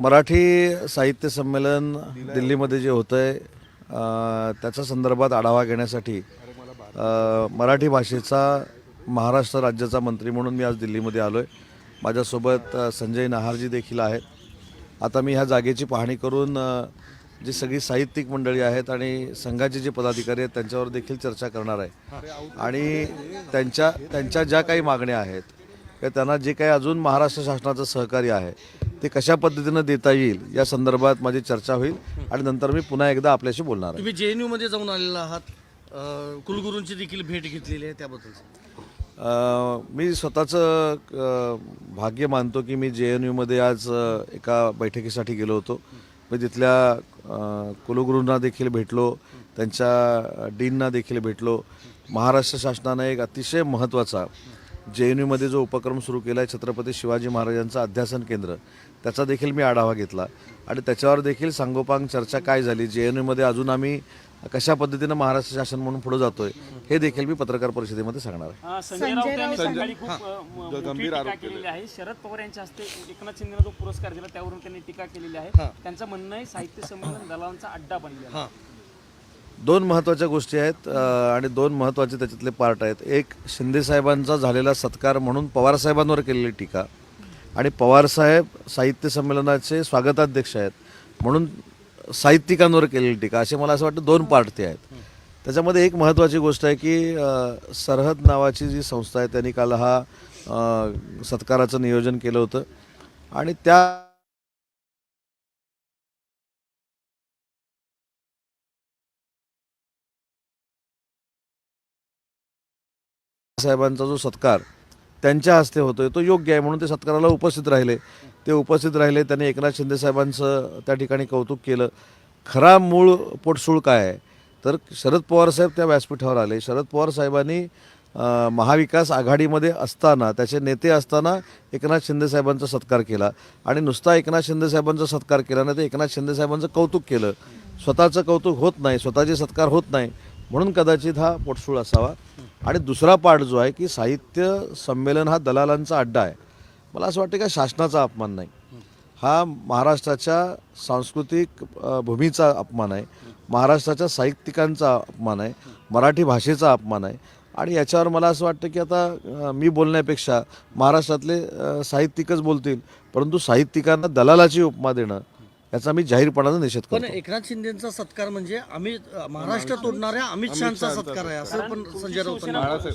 मराठी साहित्य संमेलन दिल्लीमध्ये जे होतं आहे त्याच्या संदर्भात आढावा घेण्यासाठी मराठी भाषेचा महाराष्ट्र राज्याचा मंत्री म्हणून मी आज दिल्लीमध्ये आलो आहे माझ्यासोबत संजय नहारजी देखील आहेत. आता मी ह्या जागेची पाहणी करून जी सगळी साहित्यिक मंडळी आहेत आणि संघाचे जे पदाधिकारी आहेत त्यांच्यावर देखील चर्चा करणार आहे. आणि त्यांच्या त्यांच्या ज्या काही मागण्या आहेत किंवा त्यांना जे काही अजून महाराष्ट्र शासनाचं सहकार्य आहे ते कशा पद्धतीनं देता येईल या संदर्भात माझी चर्चा होईल आणि नंतर मी पुन्हा एकदा आपल्याशी बोलणार आहे. तुम्ही जे एनमध्ये जाऊन आलेला आहात अ, कुलगुरूंची देखील भेट घेतलेली आहे त्याबद्दल. अ, मी स्वतःचं अ, भाग्य मानतो की मी जे एन यूमध्ये आज अ, एका बैठकीसाठी गेलो होतो. मी तिथल्या अ, कुलगुरूंना देखील भेटलो त्यांच्या डीनना देखील भेटलो. महाराष्ट्र शासनानं एक अतिशय महत्त्वाचा जे एन यूमध्ये जो उपक्रम सुरू केला आहे छत्रपती शिवाजी महाराजांचं अध्यासन केंद्र त्याचा देखील मी आढावा घेतला. आणि त्याच्यावर देखील सांगोपांग चर्चा काय झाली? जे एन यूमध्ये अजून आम्ही कशा पद्धतीनं महाराष्ट्र शासन म्हणून पुढे जातोय हे देखील मी पत्रकार परिषदेमध्ये सांगणार आहे. हा, संजय राऊत यांनी सकाळी खूप अ, म- मोठी टीका केलेली आहे. शरद पवार यांच्या हस्ते एकनाथ शिंदेला जो पुरस्कार दिला त्यावरून त्यांनी टीका केलेली आहे. त्यांचं म्हणणं आहे साहित्य संमेलन दलालांचा अड्डा बनलेला आहे. दोन महत्त्वाच्या गोष्टी आहेत आणि दोन महत्त्वाचे त्याच्यातले पार्ट आहेत. एक शिंदेसाहेबांचा झालेला सत्कार म्हणून पवार साहेबांवर केलेली टीका. आणि पवार साहेब साहित्य संमेलनाचे स्वागताध्यक्ष आहेत म्हणून साहित्यिकांवर केलेली टीका. असे मला असं वाटतं दोन पार्ट ते आहेत. त्याच्यामध्ये एक महत्त्वाची गोष्ट आहे की सरहद नावाची जी संस्था आहे त्यांनी काल हा सत्काराचं नियोजन केलं होतं. आणि त्या साहेबांचा जो सत्कार त्यांच्या हस्ते होतोय तो योग्य आहे म्हणून ते सत्काराला उपस्थित राहिले. ते उपस्थित राहिले त्यांनी एकनाथ शिंदे साहेबांचं त्या ठिकाणी कौतुक केलं. खरा मूळ पोटसूळ काय आहे? तर शरद पवार साहेब त्या व्यासपीठावर आले. शरद पवार साहेबांनी महाविकास आघाडीमध्ये असताना त्याचे नेते असताना एकनाथ शिंदे साहेबांचा सत्कार केला. आणि नुसता एकनाथ शिंदे साहेबांचा सत्कार केला नाही तर एकनाथ शिंदे साहेबांचं कौतुक केलं. स्वतःचं कौतुक होत नाही स्वतःचे सत्कार होत नाही म्हणून कदाचित हा पोटसूळ असावा. आणि दुसरा पार्ट जो आहे की साहित्य संमेलन हा दलालांचा अड्डा आहे. मला असं वाटतं का शासनाचा अपमान नाही. हा महाराष्ट्राच्या सांस्कृतिक भूमीचा अपमान आहे. महाराष्ट्राच्या साहित्यिकांचा अपमान आहे. मराठी भाषेचा अपमान आहे. आणि याच्यावर मला असं वाटतं की आता मी बोलण्यापेक्षा महाराष्ट्रातले साहित्यिकच बोलतील. परंतु साहित्यिकांना दलालाची उपमा देणं याचा मी जाहीरपणानं निषेध पण करतो. एकनाथ शिंदेचा सत्कार म्हणजे अमित महाराष्ट्र तोडणाऱ्या अमित शहाचा सत्कार आहे असं पण संजय राऊत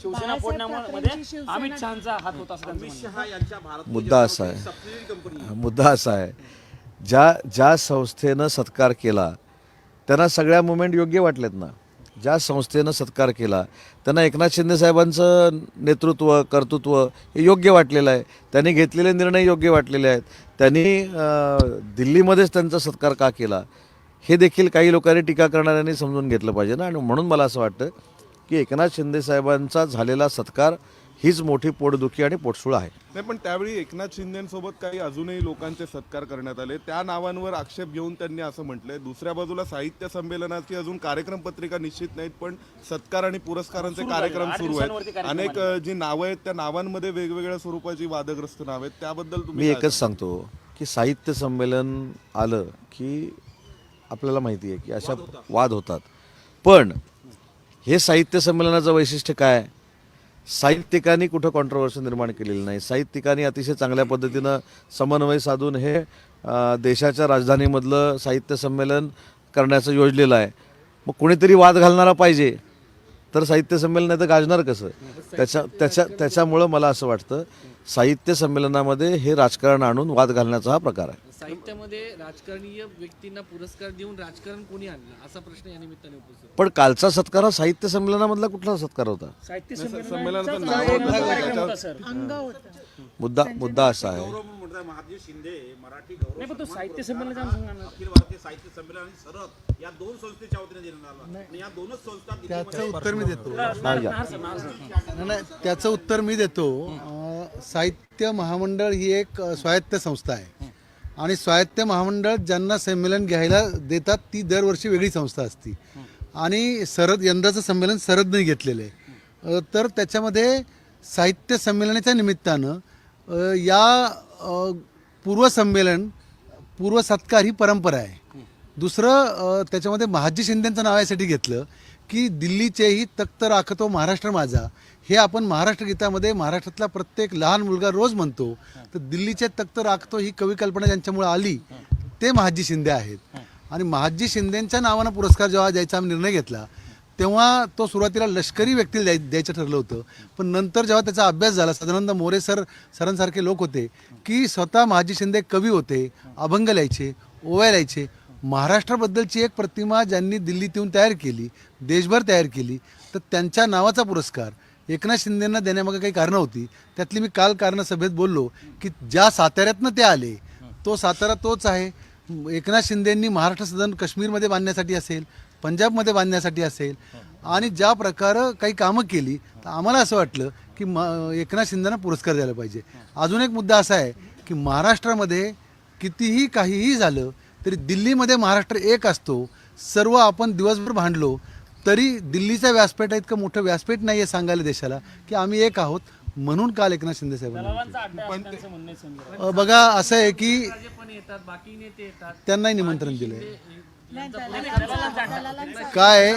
शिवसेना फोडण्यामध्ये अमित शहाचा हात होता असं त्यांचं म्हणणं. आहे. मुद्दा असा आहे. मुद्दा असा आहे. ज्या ज्या संस्थेनं सत्कार केला त्यांना सगळ्या मुवमेंट योग्य वाटलेत ना. ज्या संस्थेनं सत्कार केला त्यांना एकनाथ शिंदे साहेबांचं नेतृत्व कर्तृत्व हे योग्य वाटलेलं आहे. त्यांनी घेतलेले निर्णय योग्य वाटलेले आहेत. त्यांनी दिल्लीमध्येच त्यांचा सत्कार का केला हे देखील काही लोकांनी टीका करणाऱ्यांनी समजून घेतलं पाहिजे ना. आणि म्हणून मला असं वाटतं की एकनाथ शिंदे साहेबांचा झालेला सत्कार हीच मोठी पोटदुखी आणि पोटसूळ आहे. नाही पण त्यावेळी एकनाथ शिंदेसोबत काही अजूनही लोकांचे सत्कार करण्यात आले. त्या नावांवर आक्षेप घेऊन त्यांनी असं म्हटलंय दुसऱ्या बाजूला साहित्य संमेलनाची अजून कार्यक्रम पत्रिका निश्चित नाहीत पण सत्कार आणि पुरस्कारांचे कार्यक्रम सुरू आहेत. अनेक जी नावं आहेत त्या नावांमध्ये वेगवेगळ्या स्वरूपाची वादग्रस्त नाव आहेत. त्याबद्दल मी तुम्ही काय एकच सांगतो? की साहित्य संमेलन आलं की आपल्याला माहिती आहे की अशा वाद होतात. पण हे साहित्य संमेलनाचं वैशिष्ट्य काय? आहे? साहित्यिकांनी कुठं कॉन्ट्रोवर्सी निर्माण केलेली नाही. साहित्यिकांनी अतिशय चांगल्या पद्धतीनं समन्वय साधून हे देशाच्या राजधानीमधलं साहित्य संमेलन करण्याचं योजलेलं आहे. मग कुणीतरी वाद घालणारा पाहिजे तर साहित्य संमेलन नाही तर गाजणार कसं? त्याच्या त्याच्या त्याच्यामुळं मला असं वाटतं साहित्य संमेलनामध्ये हे राजकारण आणून वाद घालण्याचा हा प्रकार आहे. साहित्यामध्ये राजकारणीय व्यक्तींना पुरस्कार देऊन राजकारण कोणी आणलं? असा प्रश्न या निमित्ताने उपस्थित पण कालचा सत्कार हा साहित्य संमेलनामधला कुठला सत्कार होता? साहित्य संमेलनाचं नाव मुद्दा मुद्दा असा आहे. महाराज शिंदे मराठी गौरव नाही पण तो साहित्य संमेलनाचा सांगा ना. अखिल भारतीय साहित्य संमेलन आणि या दोन संस्थेच्या वतीने देण्यात आला. आणि या दोनच संस्था त्याचं उत्तर मी देतो. नाही, नाही त्याचं उत्तर मी देतो. अं, साहित्य महामंडळ ही एक अं, स्वायत्त संस्था आहे. आणि स्वायत्त महामंडळ ज्यांना संमेलन घ्यायला देतात ती दरवर्षी वेगळी संस्था असती. आणि सरद यंदाचं संमेलन सरदने घेतलेलं आहे. तर त्याच्यामध्ये साहित्य संमेलनाच्या निमित्तानं या पूर्वसंमेलन पूर्वसत्कार ही परंपरा आहे. दुसरं त्याच्यामध्ये महाजी शिंदेंचं नाव यासाठी घेतलं की दिल्लीचेही तख्त राखतो महाराष्ट्र माझा हे आपण महाराष्ट्र गीतामध्ये महाराष्ट्रातला प्रत्येक लहान मुलगा रोज म्हणतो तर दिल्लीचे तख्त राखतो ही कवी कल्पना ज्यांच्यामुळे आली ते महाजी शिंदे आहेत. आणि महाजी शिंदेंच्या नावानं पुरस्कार जेव्हा द्यायचा आम्ही निर्णय घेतला तेव्हा तो सुरुवातीला लष्करी व्यक्तीला द्याय द्यायचं ठरलं होतं. पण नंतर जेव्हा त्याचा अभ्यास झाला सदानंद मोरे सर सरांसारखे लोक होते की स्वतः महाजी शिंदे कवी होते अभंग लिहायचे ओव्या लिहायचे. महाराष्ट्राबद्दलची एक प्रतिमा ज्यांनी दिल्लीत येऊन तयार केली देशभर तयार केली तर त्यांच्या नावाचा पुरस्कार एकनाथ शिंदेंना देण्यामागे काही कारणं होती. त्यातली मी काल कारणं सभेत बोललो की ज्या साताऱ्यातनं ते आले तो सातारा तोच आहे. एकनाथ शिंदेंनी महाराष्ट्र सदन काश्मीरमध्ये बांधण्यासाठी असेल पंजाबमध्ये बांधण्यासाठी असेल आणि ज्या प्रकारे काही कामं केली तर आम्हाला असं वाटलं की म एकनाथ शिंदेना पुरस्कार द्यायला पाहिजे. अजून एक मुद्दा असा आहे की महाराष्ट्रामध्ये कितीही काहीही झालं तरी दिल्लीमध्ये महाराष्ट्र एक असतो. सर्व आपण दिवसभर भांडलो तरी दिल्लीचा व्यासपीठ इतकं मोठं व्यासपीठ नाही आहे सांगायला देशाला की आम्ही एक आहोत म्हणून काल एकनाथ शिंदे साहेबांना अ, बघा असं आहे की राजे पण येतात बाकी नेते येतात त्यांनाही निमंत्रण दिलंय काय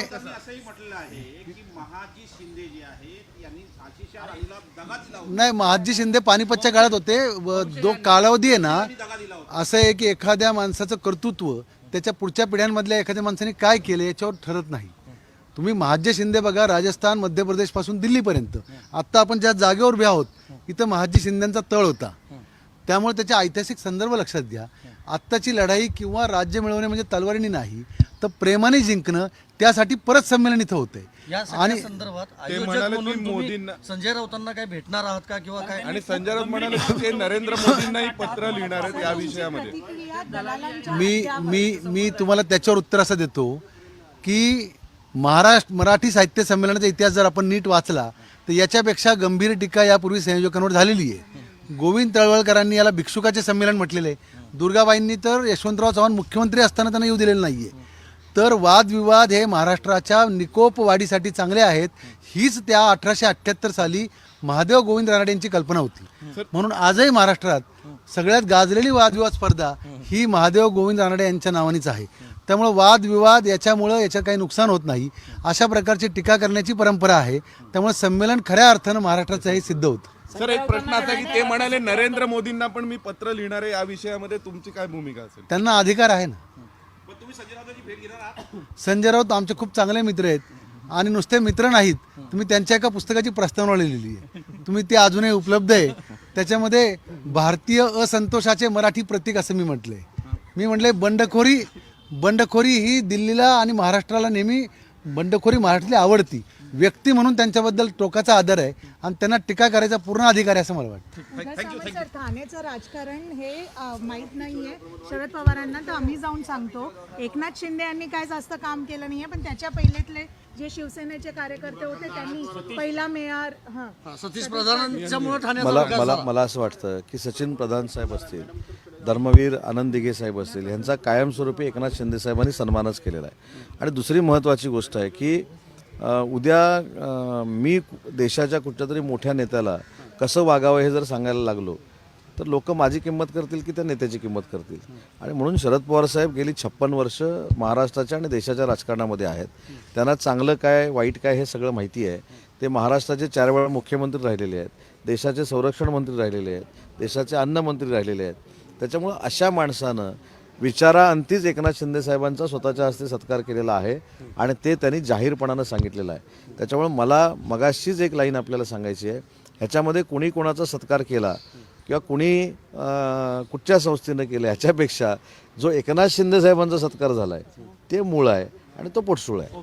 नाही महाजी शिंदे पानिपतच्या काळात होते. व जो कालावधी आहे ना असं आहे की एखाद्या माणसाचं कर्तृत्व त्याच्या पुढच्या पिढ्यांमधल्या एखाद्या माणसाने काय केलं याच्यावर ठरत नाही. तुम्ही महाजी शिंदे बघा राजस्थान मध्य प्रदेशपासून दिल्लीपर्यंत. आत्ता आपण ज्या जागेवर उभे आहोत इथं महाजी शिंदेचा तळ होता. त्यामुळे त्याचे ऐतिहासिक संदर्भ लक्षात घ्या. आत्ताची लढाई किंवा राज्य मिळवणे म्हणजे तलवारीने नाही तर प्रेमाने जिंकणं त्यासाठी परत संमेलन इथं होतंय. या आणि संदर्भात संजय राऊतांना काय भेटणार आहात का किंवा काय? आणि संजय राऊत म्हणाले की ते नरेंद्र मोदींनाही पत्र लिहिणार आहेत या विषयामध्ये. मी मी मी तुम्हाला त्याच्यावर उत्तर असं देतो की महाराष्ट्र मराठी साहित्य संमेलनाचा इतिहास जर आपण नीट वाचला तर याच्यापेक्षा गंभीर टीका यापूर्वी संयोजकांवर झालेली आहे. गोविंद तळवळकरांनी याला भिक्षुकाचे संमेलन म्हटलेले आहे. दुर्गाबाईंनी तर यशवंतराव चव्हाण मुख्यमंत्री असताना त्यांना येऊ दिलेलं नाही आहे तर वादविवाद हे महाराष्ट्राच्या निकोप वाढीसाठी चांगले आहेत हीच त्या अठराशे अठ्ठ्याहत्तर साली महादेव गोविंद रानडे यांची कल्पना होती. म्हणून आजही महाराष्ट्रात सगळ्यात गाजलेली वादविवाद स्पर्धा ही महादेव गोविंद रानडे यांच्या नावानीच आहे. त्यामुळे वादविवाद याच्यामुळं याचं काही नुकसान होत नाही. अशा प्रकारची टीका करण्याची परंपरा आहे. त्यामुळे संमेलन खऱ्या अर्थानं महाराष्ट्राचं हे सिद्ध होतं. सर एक प्रश्न असा की ते म्हणाले नरेंद्र मोदींना पण मी पत्र लिहिणार आहे या विषयामध्ये. तुमची काय भूमिका असेल? त्यांना अधिकार आहे ना. संजय राऊत आमचे खूप चांगले मित्र आहेत. आणि नुसते मित्र नाहीत. तुम्ही त्यांच्या एका पुस्तकाची प्रस्तावना लिहिलेली आहे. तुम्ही ती अजूनही उपलब्ध आहे. त्याच्यामध्ये भारतीय असंतोषाचे मराठी प्रतीक असं मी म्हटलंय. मी म्हटलंय बंडखोरी बंडखोरी ही दिल्लीला आणि महाराष्ट्राला नेहमी बंडखोरी महाराष्ट्रातली आवडती. व्यक्ती म्हणून त्यांच्याबद्दल टोकाचा आदर आहे आणि त्यांना टीका करायचा पूर्ण अधिकार आहे असं मला वाटतं. सर ठाण्याचं राजकारण हे अ, माहीत नाहीये. शरद पवारांना तर आम्ही जाऊन सांगतो. एकनाथ शिंदे यांनी काय जास्त काम केलं नाहीये पण त्याच्या पहिलेतले जे शिवसेनेचे कार्यकर्ते होते त्यांनी पहिला मेयर हा. हा, सतीश प्रधानांच्यामुळे ठाण्याचा मला विकास मला झाला. मला असं वाटतं की सचिन प्रधान साहेब असतील धर्मवीर आनंद दिघे साहेब असतील ह्यांचा कायमस्वरूपी एकनाथ शिंदे साहेबांनी सन्मानच केलेला आहे. आणि दुसरी महत्त्वाची गोष्ट आहे की उद्या मी देशाच्या कुठच्या तरी मोठ्या नेत्याला कसं वागावं हे जर सांगायला लागलो तर लोक माझी किंमत करतील की त्या नेत्याची किंमत करतील? आणि म्हणून शरद पवार साहेब गेली छप्पन वर्ष महाराष्ट्राच्या आणि देशाच्या राजकारणामध्ये आहेत. त्यांना चांगलं काय वाईट काय हे सगळं माहिती आहे. ते महाराष्ट्राचे चार वेळा मुख्यमंत्री राहिलेले आहेत. देशाचे संरक्षण मंत्री राहिलेले आहेत. देशाचे अन्न मंत्री राहिलेले आहेत. त्याच्यामुळं अशा माणसानं विचाराअंतीच एकनाथ शिंदे साहेबांचा स्वतःच्या हस्ते सत्कार केलेला आहे आणि ते त्यांनी जाहीरपणानं सांगितलेलं आहे. त्याच्यामुळे मला मगाशीच एक लाईन आपल्याला सांगायची आहे. ह्याच्यामध्ये कुणी कोणाचा सत्कार केला किंवा कुणी कुठच्या संस्थेनं केलं ह्याच्यापेक्षा जो एकनाथ शिंदे साहेबांचा सत्कार झाला आहे ते मूळ आहे आणि तो पोटसूळ आहे.